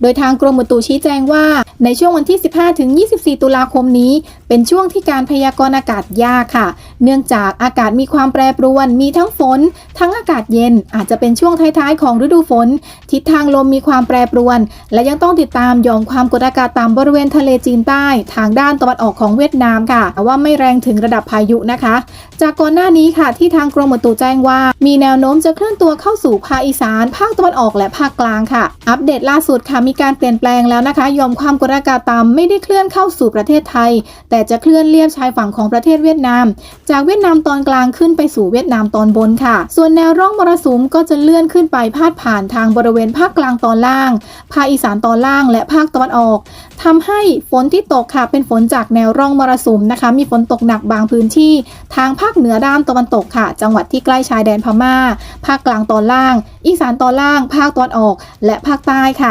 โดยทางกรมอุตุชี้แจงว่า ในช่วงวันที่ 15ถึง24 ตุลาคมนี้ เป็นช่วงที่การพยากรณ์อากาศยากค่ะ เนื่องจากอากาศมีความแปรปรวน มีทั้งฝน ทั้งอากาศเย็น อาจจะเป็นช่วงท้ายๆ ของฤดูฝน ทิศทางลมมีความแปรปรวน และยังต้องติดตามยอมความกดอากาศต่ำบริเวณทะเลจีนใต้ ทางด้านตะวันออกของเวียดนามค่ะแต่ว่าไม่แรงถึงระดับพายุนะคะ จากก่อนหน้านี้ค่ะ ที่ทางกรมอุตุแจ้งว่า มีแนวโน้มจะเคลื่อนตัวเข้าสู่ภาคอีสาน ภาคตะวันออกและภาคกลางค่ะ อัปเดตล่าสุดค่ะมีการเปลี่ยนแปลงแล้วนะคะยอมความกดอากาศต่ำไม่ได้เคลื่อนเข้าสู่ประเทศไทย แต่จะเคลื่อนเลียบชายฝั่งของประเทศเวียดนาม จากเวียดนามตอนกลางขึ้นไปสู่เวียดนามตอนบนค่ะ ส่วนแนวร่องมรสุมก็จะเลื่อนขึ้นไปพาดผ่านทางบริเวณภาคกลางตอนล่าง ภาคอีสานตอนล่าง และภาคตะวันออกทำให้ฝนที่ตกค่ะเป็นฝนจากแนวร่องมรสุมนะคะ มีฝนตกหนักบางพื้นที่ ทางภาคเหนือด้านตะวันตกค่ะ จังหวัดที่ใกล้ชายแดนพม่า ภาคกลางตอนล่าง อีสานตอนล่าง ภาคตะวันออก และภาคใต้ค่ะ